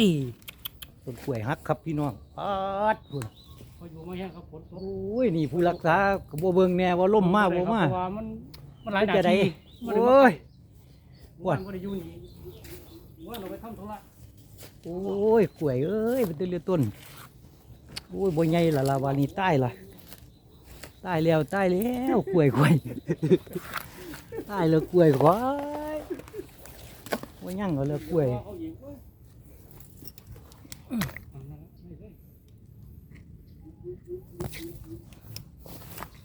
ยต้นกล้วยฮักครับพี่น้องปาดพุ่นพออยู่มาแห้งเขาฝนตโอก้ยนี่ผู้รักษาก็บ่เบิ่งแน่ว่าล่มมาบ่มาเพระว่มันมันหลายหนาจะได้ทีมันเลยโอ้ยว่ามันบ่ได้อยู่นี่ว่าเราไปทำธุระโอ้ยกล้วยเอ้ยเป็นต้นเรือต้นโอ้ยบ่ใหญ่ละลาวานี่ตายละตายแล้วตายแล้วกล้วยกล้วยตายแล้วกล้วยควายว่ายังก็แล้วกล้วยเขาอีกเว้ยเอานั่นน่ะไม่ได้ ก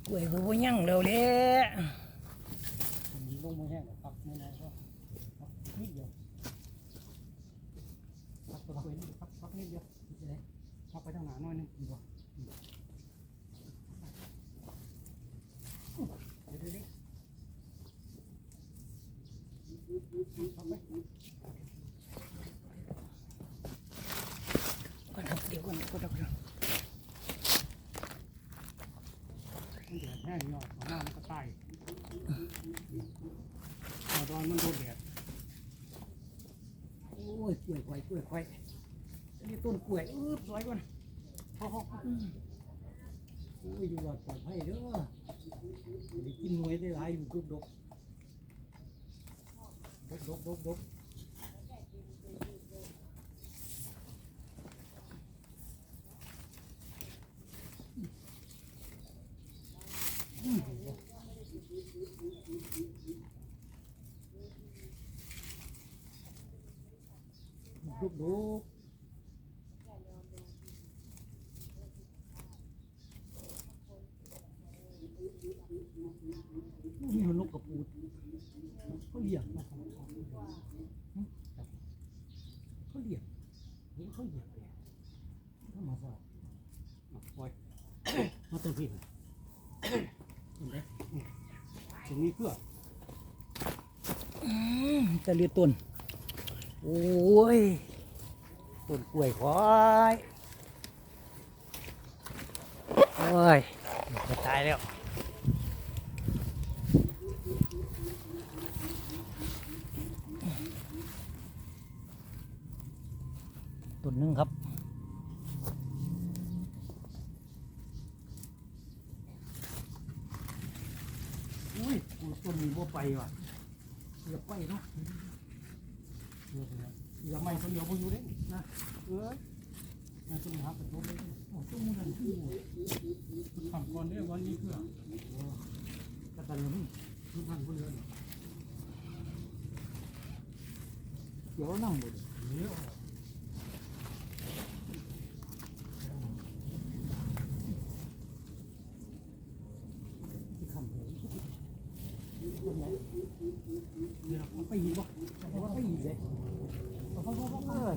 ล้วยก็บ่ยังแล้วแหละลงมาแห้งพักไม่นานก็พักนิดเดียวพักตัวเองพักพักนิดเดียวจะได้พักไปทางหน้าหน่อยหนึงดีกว่าเดี๋ยวเดี๋ยวเดี๋ยวพักไป อนครับเดียวก่อนก่อดแห้งเนาะหน้ามันก็ตายเอตอนมันโดนแดดโอ้ยกล้วยควายกล้วยควายนี่ต้นกล้วยอื้อสวยก่อนพ่อพ่อโอ้ยอยู่รอดปลอดภัยเด้อได้กินหน่วยได้หลายอยู่ดกดกดกดกดกดก ดกดกนี่มันนกกระปูดเขาเลี้ยงนะครับเขาเลี้ยงนี่เขาเหยียบเลยธรรมชาติอะปล่อยมาเต็มที่เลยเห็นไหมตรงนี้เพื่อจะเรียต้น โอ้ย ต้นกล้วยควายโอ้ยจะตายแล้วต้นนึงครับอุ้ยต้นนี้บ่าไปว่ะเกือบไปเนาะ อบไปแล้วเกือบไม่คนเดียวบ่อยู่เด้นะเอ้ยน่าจะหาประตูเลยโอ้ตู้มันนั่นคือทำก่อนเด้อวันนี้เพื่อกระตันยูนี่ทุกท่านผู้เรียนเดี๋ยวนั่งบนเดี๋ยว ที่คำเลย ต้นไหนเดี๋ยวเอาปยิงบ่แต่ว่าไม่อีกเลย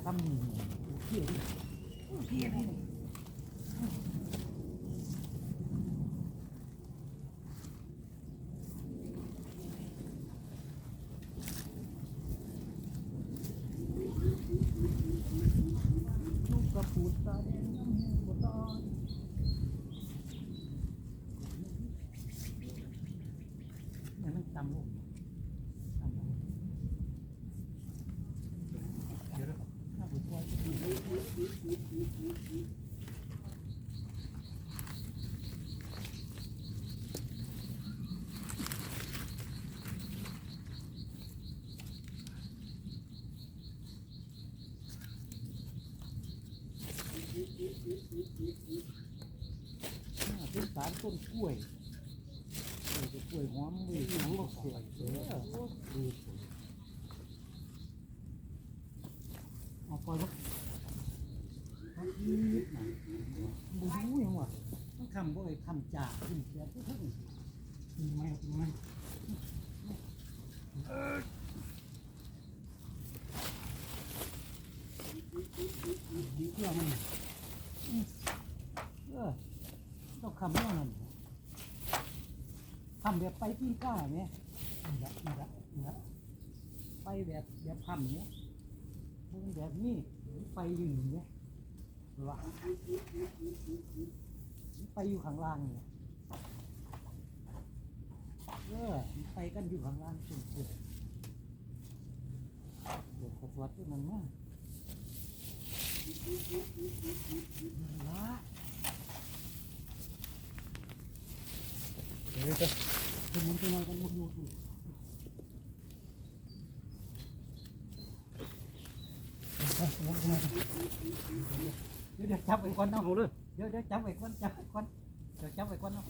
ทำเพี้ยนเพี้ยนดิ ลูกกระปูดตาแดงน้ำแห้งบ่ตอน มัน ต้องตำลูกตำลูกเดี๋ยวนะครับถ้าผมปล่อยเป็นสารต้นกล้วยเออ กล้วยหอมเลยหอมก็สวยเออดีสวยเอาปล่อยบ่มันอีกนะบูรู้ยังวะต้องคำบ่ไอ้คำจ่าขึ้นเสียทุกทุกมีไหมมีไหม ทำแบบไปปิ้งก้าเนี่ยนี่ละนี่ละนี่ละไปแบบแบบพันเนี่ยมันแบบนี้ไปอยู่เนี่ยหรือว่าไปอยู่ข้างล่างเนี่ยเออไปกันอยู่ข้างล่างสุดเดี๋ยวขวัดมันมากละ เดี๋ยวเดี๋ยวจับไอ้ควันเอาเลยเดี๋ยวเดี๋ยวจับไอ้ควันจับไอ้ควันเดี๋ยวจับไอ้ควันเอา